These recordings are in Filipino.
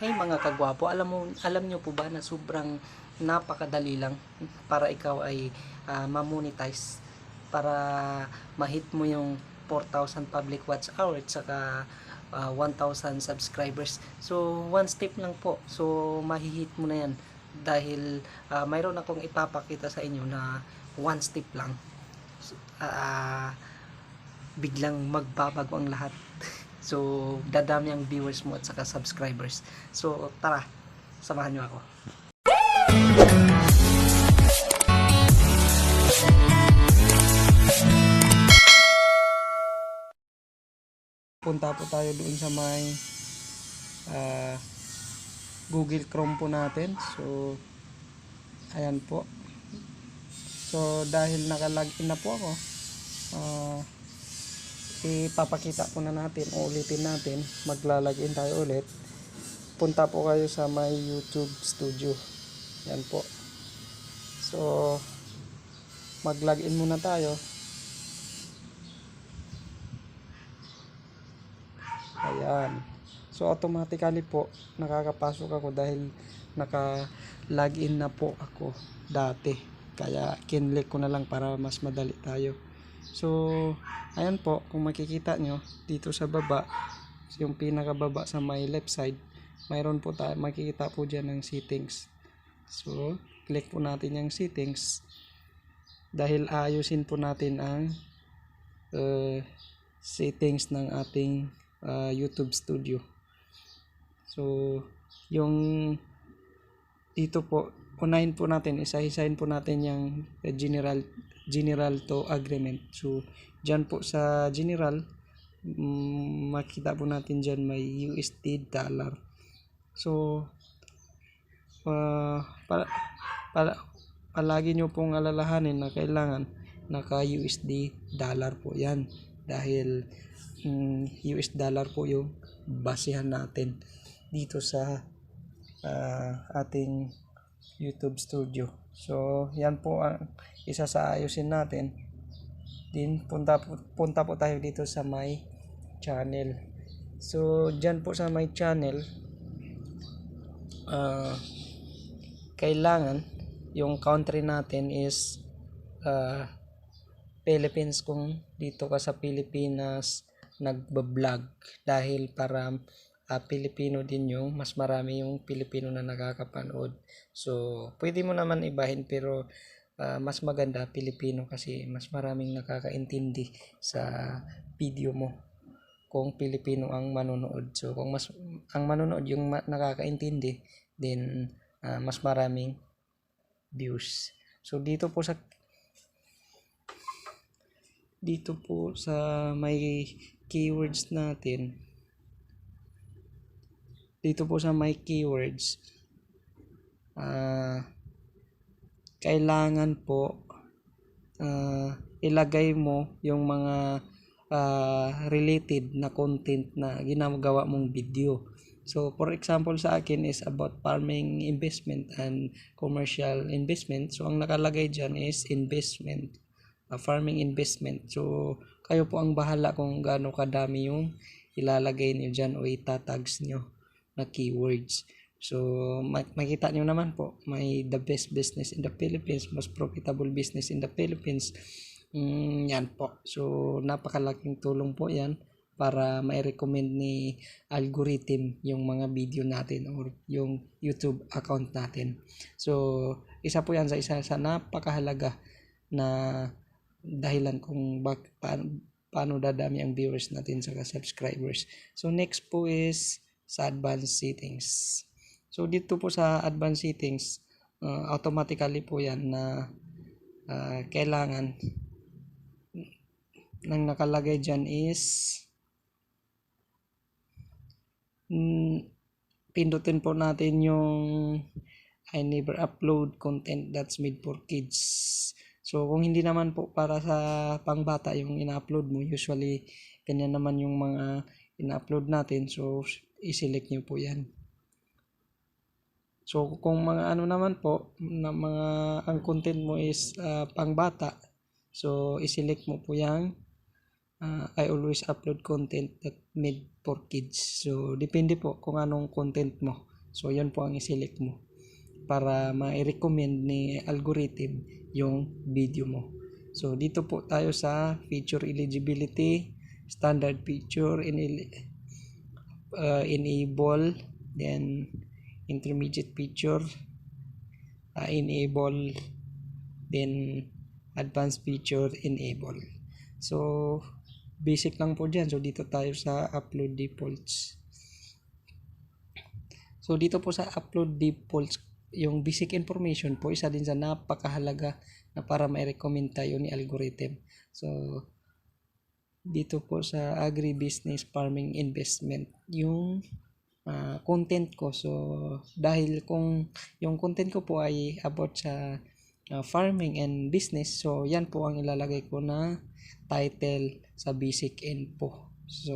Hey mga kagwapo, alam mo alam niyo po ba na sobrang napakadali lang para ikaw ay ah, ma-monetize para ma-hit mo yung 4,000 public watch hour at saka ah, 1,000 subscribers. So one step lang po. So mahihit mo na yan dahil ah, mayroon akong ipapakita sa inyo na one step lang. Ah, biglang magbabago ang lahat. So, dadami ang viewers mo at saka subscribers. So, tara, samahan nyo ako. Punta po tayo doon sa may ah, Google Chrome po natin. So, ayan po. So, dahil nakalagin na po ako, ah, ipapakita po na natin o ulitin natin maglalagin tayo ulit. Punta po kayo sa my youtube studio. Yan po. So maglagin muna tayo. Ayan. So automatically po nakakapasok ako dahil naka login na po ako dati. Kaya kinlik ko na lang para mas madali tayo So, ayan po, kung makikita nyo, dito sa baba, yung pinakababa sa my left side, mayroon po tayo, makikita po dyan ng settings. So, click po natin yung settings dahil ayusin po natin ang uh, settings ng ating uh, YouTube studio. So, yung dito po, unahin po natin, isa-isahin po natin yung general general to agreement. So, dyan po sa general, mm, makita po natin dyan may USD dollar. So, uh, para, para, palagi nyo pong alalahanin na kailangan naka USD dollar po yan. Dahil mm, US dollar po yung basehan natin dito sa uh, ating YouTube studio. So, yan po ang isa sa ayusin natin. Din punta punta po tayo dito sa my channel. So, diyan po sa my channel uh, kailangan yung country natin is uh, Philippines kung dito ka sa Pilipinas nagba-vlog dahil para uh, Pilipino din yung mas marami yung Pilipino na nakakapanood. So, pwede mo naman ibahin pero uh, mas maganda Pilipino kasi mas maraming nakakaintindi sa video mo kung Pilipino ang manonood. So, kung mas ang manonood yung ma- nakakaintindi, then uh, mas maraming views. So, dito po sa dito po sa may keywords natin dito po sa my keywords ah kailangan po ah, ilagay mo yung mga ah, related na content na ginagawa mong video. So for example sa akin is about farming investment and commercial investment. So ang nakalagay dyan is investment ah, farming investment. So kayo po ang bahala kung gaano kadami yung ilalagay niyo dyan o itatags niyo na keywords. So, mak- makita nyo naman po, may the best business in the Philippines, most profitable business in the Philippines. Mm, yan po. So, napakalaking tulong po yan para ma-recommend ni algorithm yung mga video natin or yung YouTube account natin. So, isa po yan sa isa sa napakahalaga na dahilan kung bak paano, paano dadami ang viewers natin sa subscribers. So, next po is sa advanced settings. So dito po sa advanced settings, uh, automatically po yan na uh, kailangan nang nakalagay dyan is mm, pindutin po natin yung I never upload content that's made for kids. So kung hindi naman po para sa pangbata yung ina-upload mo, usually ganyan naman yung mga ina-upload natin. So i-select nyo po yan. So, kung mga ano naman po, na mga ang content mo is uh, pangbata, so i-select mo po yung uh, I always upload content that made for kids. So, depende po kung anong content mo. So, yan po ang i-select mo para ma-recommend ni algorithm yung video mo. So, dito po tayo sa feature eligibility, standard feature, in uh, enable, then intermediate feature, uh, enable, then advanced feature, enable. So, basic lang po dyan. So, dito tayo sa upload defaults. So, dito po sa upload defaults, yung basic information po, isa din sa napakahalaga na para ma-recommend tayo ni algorithm. So, dito po sa agribusiness farming investment, yung ah, content ko. So, dahil kung yung content ko po ay about sa ah, farming and business, so yan po ang ilalagay ko na title sa basic info. So,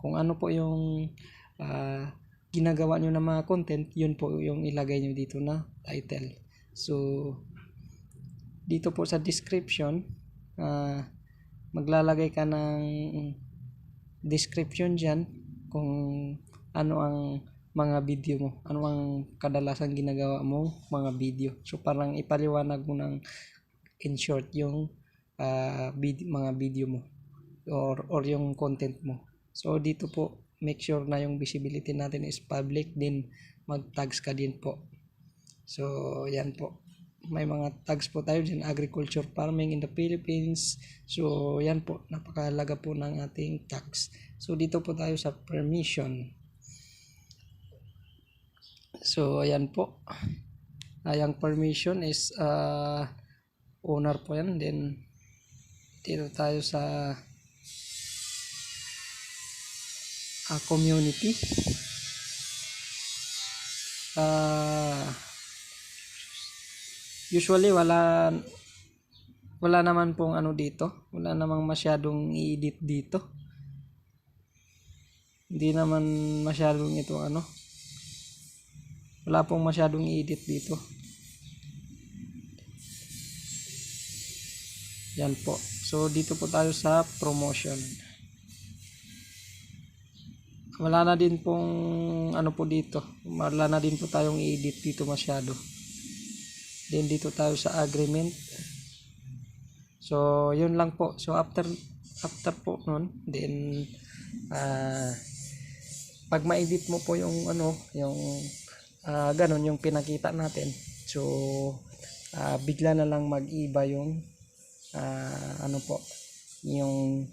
kung ano po yung ah, ginagawa nyo ng mga content, yun po yung ilagay nyo dito na title. So, dito po sa description, ah, maglalagay ka ng description dyan kung ano ang mga video mo, ano ang kadalasan ginagawa mo mga video. So, parang ipaliwanag mo ng in short yung ah, vid- mga video mo or, or yung content mo. So, dito po, make sure na yung visibility natin is public din mag-tags ka din po. So, yan po. May mga tags po tayo dyan, agriculture farming in the Philippines. So, yan po, napakahalaga po ng ating tags. So, dito po tayo sa permission. So, ayan po. Ayang permission is uh, owner po yan. Then, dito tayo sa uh, community. Ah, usually wala wala naman pong ano dito. Wala namang masyadong i-edit dito. Hindi naman masyadong ito ano. Wala pong masyadong i-edit dito. Yan po. So dito po tayo sa promotion. Wala na din pong ano po dito. Wala na din po tayong i-edit dito masyado. Then dito tayo sa agreement. So yun lang po. So after after po nun, then ah pag ma-edit mo po yung ano, yung ah ganun yung pinakita natin. So ah, bigla na lang mag-iba yung ah, ano po, yung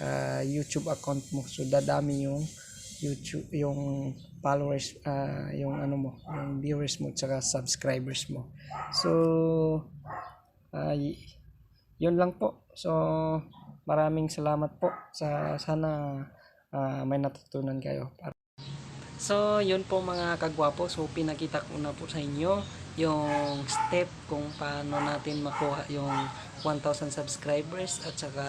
ah, YouTube account mo. So dadami yung YouTube yung followers ah, yung ano mo, yung viewers mo tsaka subscribers mo. So y- yun lang po. So maraming salamat po sa sana ah, may natutunan kayo. So, yun po mga kagwapo. So, pinakita ko na po sa inyo yung step kung paano natin makuha yung 1,000 subscribers at saka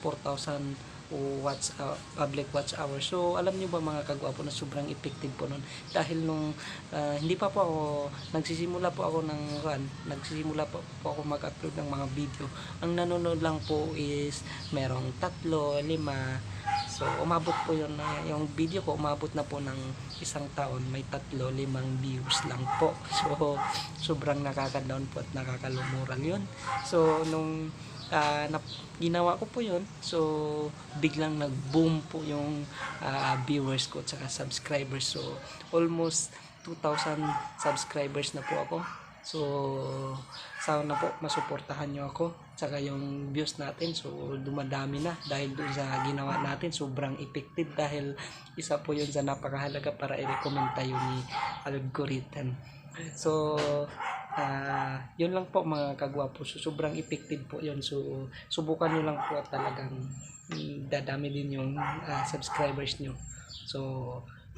4,000 watch uh, public watch hour. So, alam niyo ba mga kagwapo na sobrang effective po nun. Dahil nung ah, hindi pa po ako, nagsisimula po ako ng run, nagsisimula po, po ako mag-upload ng mga video. Ang nanonood lang po is merong tatlo, lima, So, umabot po yun na, yung video ko, umabot na po ng isang taon, may tatlo, limang views lang po. So, sobrang nakaka-down po at nakakalumural yun. So, nung ah, nap- ginawa ko po yun, so, biglang nag-boom po yung ah, viewers ko at saka subscribers. So, almost 2,000 subscribers na po ako. So, sana po masuportahan nyo ako. Tsaka yung views natin, so dumadami na dahil doon sa ginawa natin. Sobrang effective dahil isa po yun sa napakahalaga para i-recommend tayo ni algorithm. So, ah yun lang po mga kagwapo. So, sobrang effective po yun. So, subukan nyo lang po at talagang mm, dadami din yung ah, subscribers nyo. So,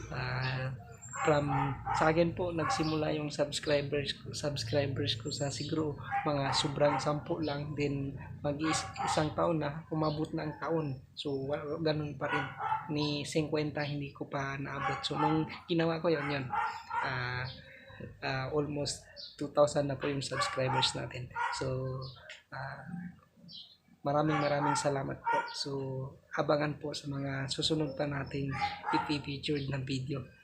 ah from sa akin po nagsimula yung subscribers subscribers ko sa siguro mga sobrang sampu lang din. Mag isang taon na umabot na ang taon. So ganun pa rin. Ni 50 hindi ko pa naabot. So nung ginawa ko yon yon ah ah, almost 2,000 na po yung subscribers natin. So ah, maraming maraming salamat po. So abangan po sa mga susunod pa nating ipipictured na video